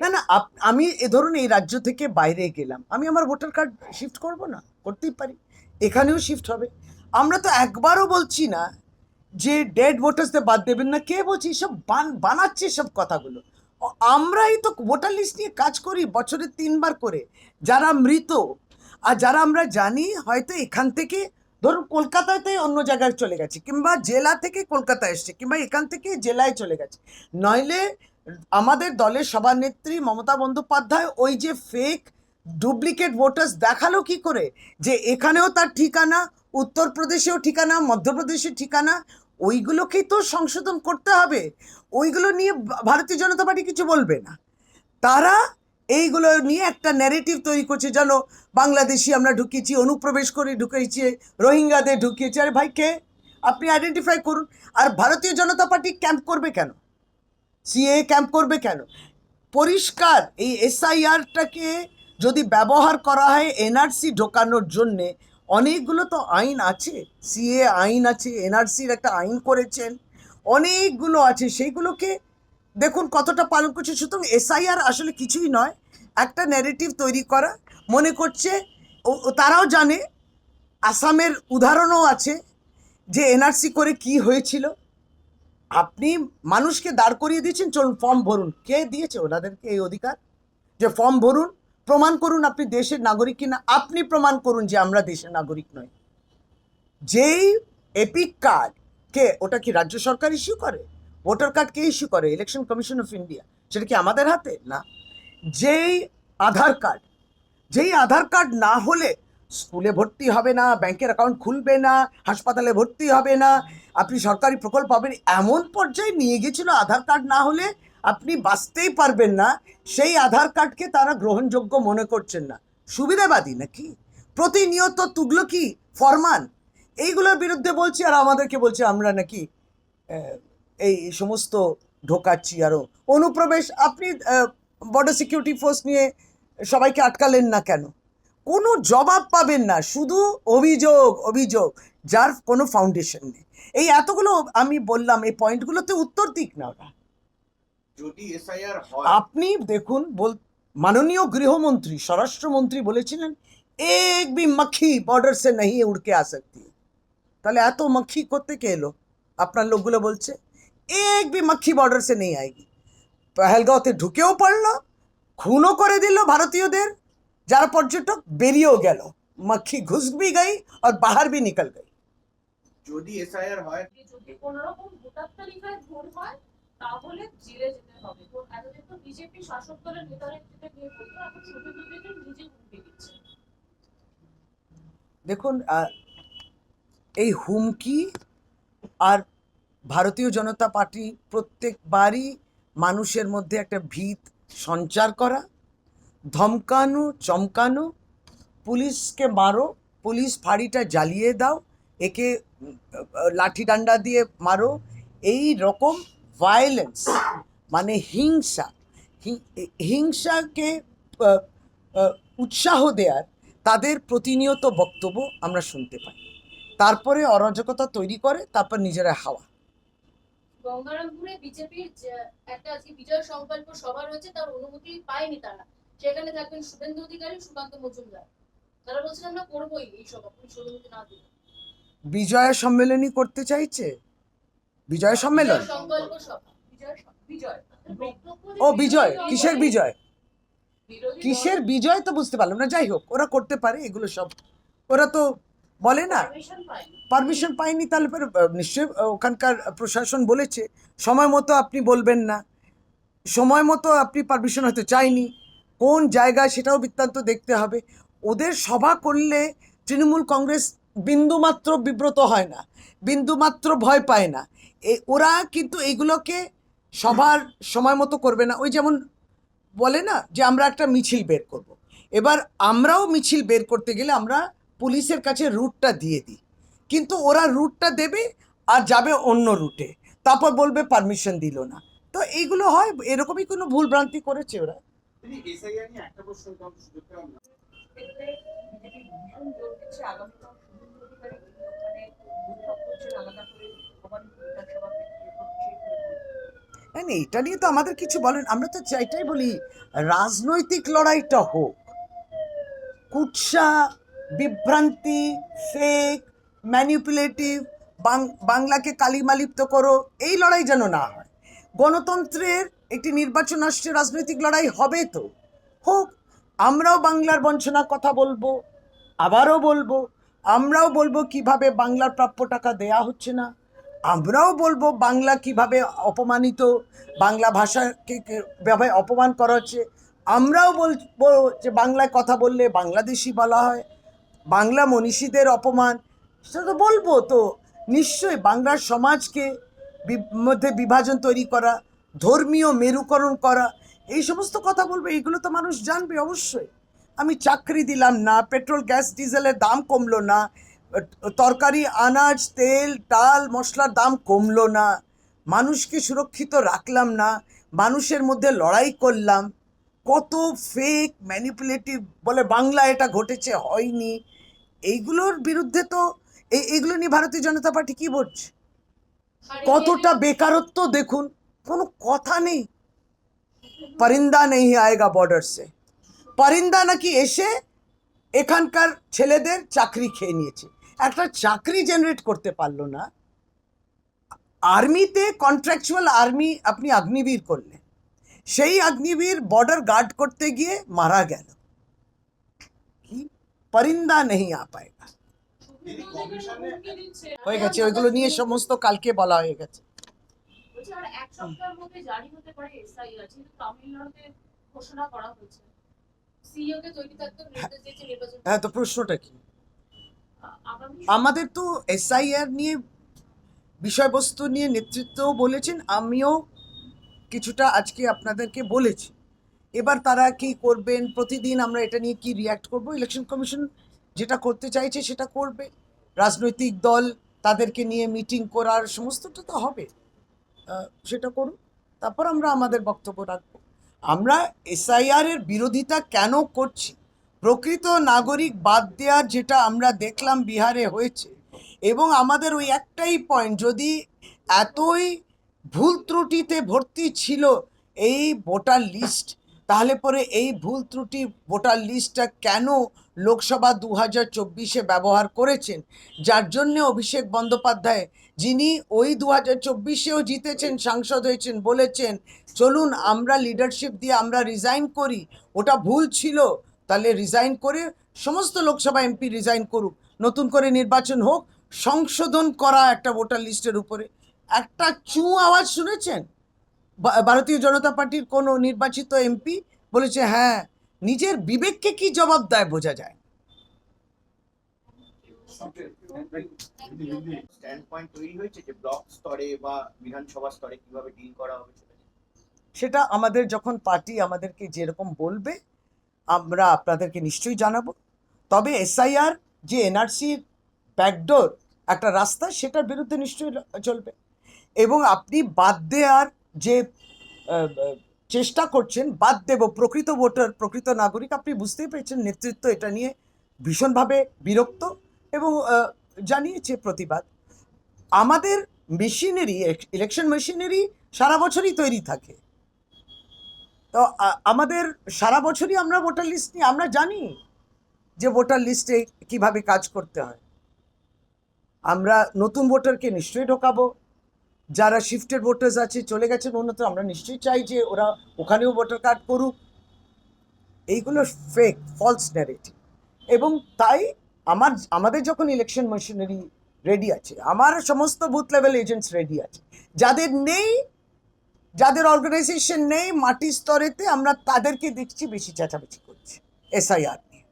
না না আমি এ ধরুন এই রাজ্য থেকে বাইরে গেলাম। আমি আমার ভোটার কার্ড শিফট করব না? করতেই পারি। এখানেও শিফট হবে। আমরা তো একবারও বলছি না যে ডেড ভোটার্সদের বাদ দেবেন না। কে বলছি? সব বানাচ্ছে সব কথাগুলো। আমরাই তো ভোটার লিস্ট নিয়ে কাজ করি বছরে তিনবার করে। যারা মৃত, আর যারা আমরা জানি হয়তো এখান থেকে, ধরুন কলকাতাতে অন্য জায়গায় চলে গেছে, কিংবা জেলা থেকে কলকাতা এসছে, কিংবা এখান থেকে জেলায় চলে গেছে। নইলে আমাদের দলের সভানেত্রী মমতা বন্দ্যোপাধ্যায় ওই যে ফেক ডুপ্লিকেট ভোটার্স দেখাল কি করে? যে এখানেও তার ঠিকানা, উত্তরপ্রদেশেও ঠিকানা, মধ্যপ্রদেশের ঠিকানা, ওইগুলোকেই তো সংশোধন করতে হবে। ওইগুলো নিয়ে ভারতীয় জনতা পার্টি কিছু বলবে না। তারা এইগুলো নিয়ে একটা ন্যারেটিভ তৈরি করছে, জানো, বাংলাদেশি আমরা ঢুকিয়েছি, অনুপ্রবেশ করে ঢুকিয়েছি, রোহিঙ্গাদের ঢুকিয়েছি। আরে ভাই, কে? আপনি আইডেন্টিফাই করুন। আর ভারতীয় জনতা পার্টি ক্যাম্প করবে কেন? সিএ ক্যাম্প করবে কেন? পরিষ্কার, এই এসআইআরটাকে যদি ব্যবহার করা হয় এনআরসি ঢোকানোর জন্যে, অনেকগুলো তো আইন আছে সিএ আইন আছে এনআরসির একটা আইন করেছেন, অনেকগুলো আছে, সেইগুলোকে দেখুন কতটা পালন করছে। সুতরাং এসআইআর আসলে কিছুই নয়, একটা ন্যারেটিভ তৈরি করা, মনে করছে তারাও জানে, আসামের উদাহরণও আছে যে এনআরসি করে কি হয়েছিল। আপনি মানুষকে দাঁড় করিয়ে দিয়েছেন, চলুন ফর্ম ভরুন। কে দিয়েছে? ওনাদেরকে এই অধিকার? যে ফর্ম ভরুন, প্রমাণ করুন আপনি দেশের নাগরিক কিনা। আপনি প্রমাণ করুন যে আমরা দেশের নাগরিক নই। যেই এপিক কার্ড কে? ওটা কি রাজ্য সরকার ইস্যু করে? ভোটার কার্ড কে ইস্যু করে? ইলেকশন কমিশন অফ ইন্ডিয়া সেটা কি আমাদের হাতে? না। যেই আধার কার্ড যেই আধার কার্ড না হলে স্কুলে ভর্তি হবে না, ব্যাংকের অ্যাকাউন্ট খুলবে না, হাসপাতালে ভর্তি হবে না, আপনি সরকারি প্রকল্প পাবেন, এমন পর্যায়ে নিয়ে গেছিল আধার কার্ড না হলে আপনি বাঁচতেই পারবেন না। সেই আধার কার্ডকে তারা গ্রহণযোগ্য মনে করছেন না। সুবিধাবাদী নাকি? প্রতিনিয়ত তুগলো কি? ফরমান? এইগুলোর বিরুদ্ধে বলছি আর আমাদেরকে বলছে আমরা নাকি এই সমস্ত ঢোকাচ্ছি আরও অনুপ্রবেশ, আপনি বর্ডার সিকিউরিটি ফোর্স নিয়ে সবাইকে আটকালেন না কেন? কোনো জবাব পাবেন না শুধু অভিযোগ অভিযোগ যার কোনো ফাউন্ডেশন নেই। এই এতগুলো আমি বললাম এই পয়েন্টগুলোতে উত্তর দিক না ওটা যদি এসআইআর আপনি দেখুন বল মাননীয় গৃহমন্ত্রী স্বরাষ্ট্রমন্ত্রী বলেছিলেন এক বি মাখি বর্ডার সে নাহি উড়কে আ তাহলে এত মাখি করতে কে এলো? আপনার লোকগুলো বলছে এক বি মাখি বর্ডার সে নেই আয়গি পহলগাঁওতে ঢুকেও পড়ল খুনও করে দিল ভারতীয়দের যারা পর্যটক বেরিয়েও গেল মাখি ঘুষ বি গই আর বাহার বি নিকল গই। যদি এসআইআর হয়? যদি কোন রকম ভোটার তালিকায় ভুল হয় তাহলে জেলে যেতে হবে। তো এতদিন তো বিজেপি শাসক দলের নেতারা যেতে নিয়ে বলতো এখন শুভেন্দু অধিকারী নিজে হুমকি দিচ্ছে। দেখুন এই হুমকি আর ভারতীয় জনতা পার্টি প্রত্যেকবারই মানুষের মধ্যে একটা ভীত সঞ্চার করা ধমকানো, চমকানো, পুলিশকে মারো, পুলিশ ফাঁড়িটা জ্বালিয়ে দাও, একে লাঠি ডান্ডা দিয়ে মারো। এই রকম ভায়োলেন্স মানে হিংসা হিংসাকে উৎসাহ দেওয়ার তাদের প্রতিনিয়ত বক্তব্য আমরা শুনতে পাই। তারপরে অরাজকতা তৈরি করে, তারপর নিজেরা হাওয়া। গঙ্গারামপুরে বিজেপির একটা আজকে বিজয় সংকল্প সভা রয়েছে, তার অনুমতি পায়নি তারা। সেখানে থাকবেন শুভেন্দু অধিকারী সুকান্ত মজুমদার। তারা বলছেন আমরা করবোই এই সভা পুলিশ অনুমতি না দিলে বিজয়া সম্মেলনী করতে চাইছে? বিজয় সম্মেলন? সংকল্প সভা। বিজয় বিজয়। ও বিজয়। কিসের বিজয়? কিসের বিজয় তো বুঝতে পারলাম না। যাই হোক ওরা করতে পারে এগুলো সব। ওরা তো বলে না। পায়নি। পারমিশন পাইনি তাহলে নিশ্চয়ই ওখানকার প্রশাসন বলেছে। সময় মতো আপনি বলবেন না। সময় মতো আপনি পারমিশন হয়তো চাইনি। কোন জায়গায় সেটাও বৃত্তান্ত দেখতে হবে। ওদের সভা করলে তৃণমূল কংগ্রেস বিন্দুমাত্র বিব্রত হয় না, বিন্দুমাত্র ভয় পায় না। এ, ওরা কিন্তু এইগুলোকে সবার সময় মতো করবে না। ওই যেমন বলে না যে, আমরা একটা মিছিল বের করব। এবার আমরাও মিছিল বের করতে গেলে আমরা পুলিশের কাছে রুটটা দিয়ে দিই। কিন্তু ওরা রুটটা দেবে আর যাবে অন্য রুটে। তারপর বলবে পারমিশন দিল না। তো এইগুলো হয়, এরকমই কোনো ভুলভ্রান্তি করেছে ওরা। তিনি এসআইআর নিয়ে একটা প্রশ্ন করার সুযোগ পেলাম না, এটা নিয়ে তো আমাদের কিছু বলেন আমরা তো চাইটাই বলি রাজনৈতিক লড়াইটা হোক কুৎসা বিভ্রান্তি ফেক ম্যানিপুলেটিভ বাংলাকে কালিমালিপ্ত করো এই লড়াই যেন না হয়। গণতন্ত্রের একটি নির্বাচন আসছে, রাজনৈতিক লড়াই হবে তো। হোক, আমরাও বাংলার বঞ্চনার কথা বলব, আবারও বলব, আমরাও বলব কীভাবে বাংলার প্রাপ্য টাকা দেয়া হচ্ছে না, আমরাও বলব বাংলা কীভাবে অপমানিত, বাংলা ভাষাকে কীভাবে অপমান করা হচ্ছে, আমরাও বলব যে বাংলায় কথা বললে বাংলাদেশি বলা হয়, বাংলা মনীষীদের অপমান, সেটা তো বলব তো। নিশ্চয়ই বাংলার সমাজকে মধ্যে বিভাজন তৈরি করা, ধর্মীয় মেরুকরণ করা, এই সমস্ত কথা বলবে এইগুলো তো মানুষ জানবে অবশ্যই। আমি চাকরি দিলাম না, পেট্রোল, গ্যাস, ডিজেলের দাম কমলো না, তরকারি, আনাজ, তেল, ডাল, মশলার দাম কমলো না, মানুষকে সুরক্ষিত রাখলাম না, মানুষের মধ্যে লড়াই করলাম, কত ফেক ম্যানিপুলেটিভ বলে বাংলা এটা ঘটেছে, হয়নি। এইগুলোর বিরুদ্ধে তো এই এইগুলো নিয়ে ভারতীয় জনতা পার্টি কী বলছে? কতটা বেকারত্ব দেখুন কোনো কথা নেই। পরিন্দা নেই আয়েগা বর্ডার সে। পরিন্দা নাকি এসে এখানকার ছেলেদের চাকরি খেয়ে নিয়েছে। একটা চাকরি জেনারেট করতে পারল না। আর্মিতে কন্ট্রাকচুয়াল আর্মি আপনি অগ্নিবীর করলেন। সেই অগ্নিবীর বর্ডার গার্ড করতে গিয়ে মারা গেল। কি? পরিন্দা নেই আ পায়েগা হয়ে গেছে ওইগুলো নিয়ে সমস্ত কালকে বলা হয়ে গেছে। এক সপ্তাহের মধ্যে জারি হতে পারে এসআইআর যেহেতু তামিলনাড়ুতে ঘোষণা করা হয়েছে। সিইও কে তৈরি থাকতে নির্দেশ দিয়েছে নির্বাচন হ্যাঁ তো প্রশ্নটা কি? আমাদের তো এসআইআর নিয়ে বিষয়বস্তু নিয়ে নেতৃত্ব বলেছেন আমিও কিছুটা আজকে আপনাদেরকে বলেছি। এবার তারা কি করবেন প্রতিদিন আমরা এটা নিয়ে কি রিয়াক্ট করব? ইলেকশন কমিশন যেটা করতে চাইছে সেটা করবে। রাজনৈতিক দল তাদেরকে নিয়ে মিটিং করার সমস্তটা তো হবে। সেটা করুন। তারপর আমরা আমাদের বক্তব্য রাখব। আমরা এসআইআর এর বিরোধিতা কেন করছি? প্রকৃত নাগরিক বাদ দেওয়ার যেটা আমরা দেখলাম বিহারে হয়েছে এবং আমাদের ওই একটাই পয়েন্ট যদি এতই ভুল ত্রুটিতে ভর্তি ছিল এই ভোটার লিস্ট তাহলে পরে এই ভুল ত্রুটি ভোটার লিস্টটা কেন লোকসভা দু হাজার চব্বিশে ব্যবহার করেছেন, যার জন্য অভিষেক বন্দ্যোপাধ্যায়, যিনি ওই দু হাজার চব্বিশেও জিতেছেন, সাংসদ হয়েছেন বলেছেন, চলুন, আমরা লিডারশিপ দিয়ে আমরা রিজাইন করি। ওটা ভুল ছিল। তাহলে রিজাইন করে সমস্ত লোকসভা এমপি রিজাইন করুক। নতুন করে নির্বাচন হোক, সংশোধন করা একটা ভোটার লিস্টের উপরে। একটা চু আওয়াজ শুনেছেন? ভারতীয় জনতা পার্টির কোনো নির্বাচিত এমপি বলেছে হ্যাঁ নিজের বিবেককে কি জবাব দেয় বোঝা যায়? সেটা আমাদের যখন পার্টি আমাদেরকে যেরকম বলবে আমরা আপনাদেরকে নিশ্চয়ই জানাব। তবে এসআইআর যে এনআরসির ব্যাকডোর একটা রাস্তা সেটার বিরুদ্ধে নিশ্চয়ই চলবে। এবং আপনি বাদ দেওয়ার যে চেষ্টা করছেন, বাদ দেব, প্রকৃত ভোটার, প্রকৃত নাগরিক। আপনি বুঝতেই পেরেছেন নেতৃত্ব এটা নিয়ে ভীষণভাবে বিরক্ত এবং জানিয়েছে প্রতিবাদ। আমাদের মেশিনারি ইলেকশন মেশিনারি সারা বছরই তৈরি থাকে। তো আমাদের সারা বছরই আমরা ভোটার লিস্ট নিই, আমরা জানি যে ভোটার লিস্টে কীভাবে কাজ করতে হয়। আমরা নতুন ভোটারকে নিশ্চয়ই ঢোকাবো যারা শিফটেড ভোটার্স আছে, চলে গেছেন অন্যত আমরা নিশ্চয়ই চাই যে ওরা ওখানেও ভোটার কার্ড করুক। এইগুলো ফেক ফলস ন্যারেটিভ এবং তাই আমার, আমাদের যখন ইলেকশন মেশিনারি রেডি আছে, আমার সমস্ত বুথ লেভেল এজেন্টস রেডি আছে। যাদের নেই, যাদের অর্গানাইজেশন নেই, মাটি স্তরেতে আমরা তাদেরকে দেখছি, বেশি চেঁচামেচি করছি এসআইআর নিয়ে।